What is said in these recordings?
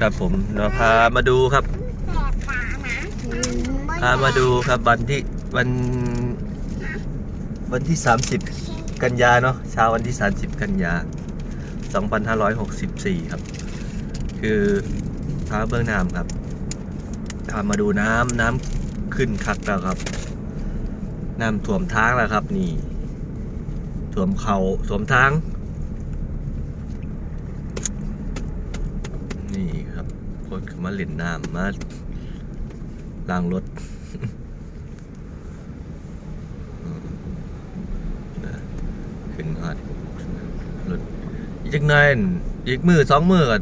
ครับผมเราพามาดูครับแสบตานะพามาดูครับวันที่วันวันที่ 30 กันยาเนาะเช้าวันที่ 30 กันยา 2564 ครับ คือพาเบื้องน้ำครับพามาดูน้ำน้ำขึ้นคักแล้วครับน้ำท่วมทางแล้วครับนี่ท่วมเขาท่วมทาง นี่ครับคนเขามาเล่นน้ำมาล้างรถขึ้นฮอดรถอีกจักหน่อยอีกมือสองมือก็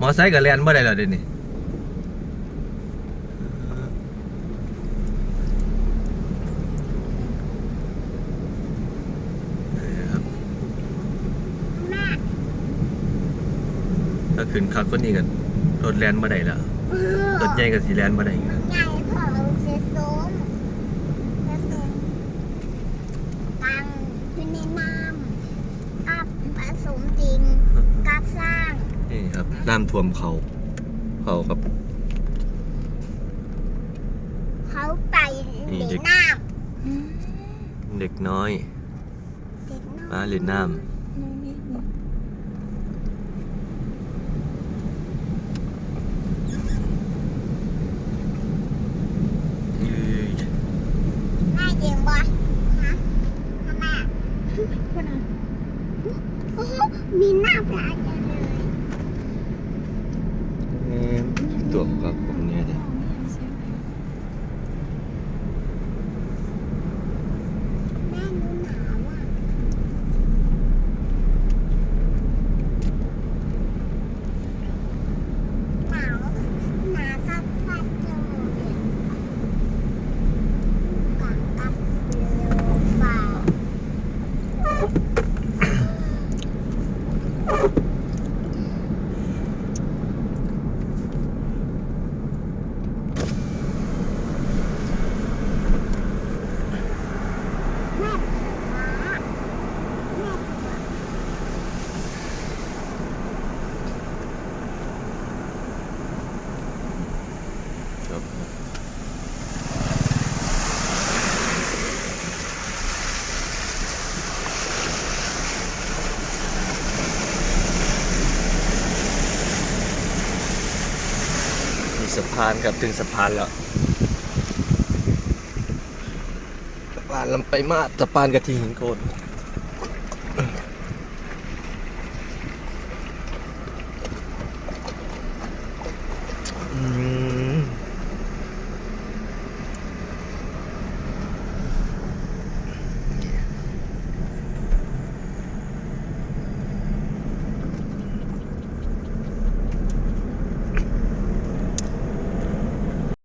มอไซค์กับแลนบ่ได้แล้วเดี๋ยวนี้นี่ครับ แม่ ถ้าขึ้นคักก็นี่กันรถแลนบ่ได้แล้วรถใหญ่กับสีแลนบ่ได้อีกแล้วใหญ่พอเสียส้มเสียส้มตังขึ้นในน้ำกับผสมจริงกับสร้างนี่ครับน้ำท่วมเขาเขากับ เขาไปนี่ในเด็กน้เด็กน้อยำเด็กน้อย มาเล่นน้ำเอ้ย แม่เจียงบอลฮะทำไมอะ โอ้โหมีหน้าปลาจังเลย เอ้ยตัวกับผมเนี่ยจ้ะ แม่หนูหนาวอะหนาวหนาวสัดสัดเลยกักกับเรือเปล่า แม่ฟ้าแม่ฟ้า ครับมี สะพานครับถึงสะพานแล้วสะพานลำไปมาสะพานกระทิงหินโคน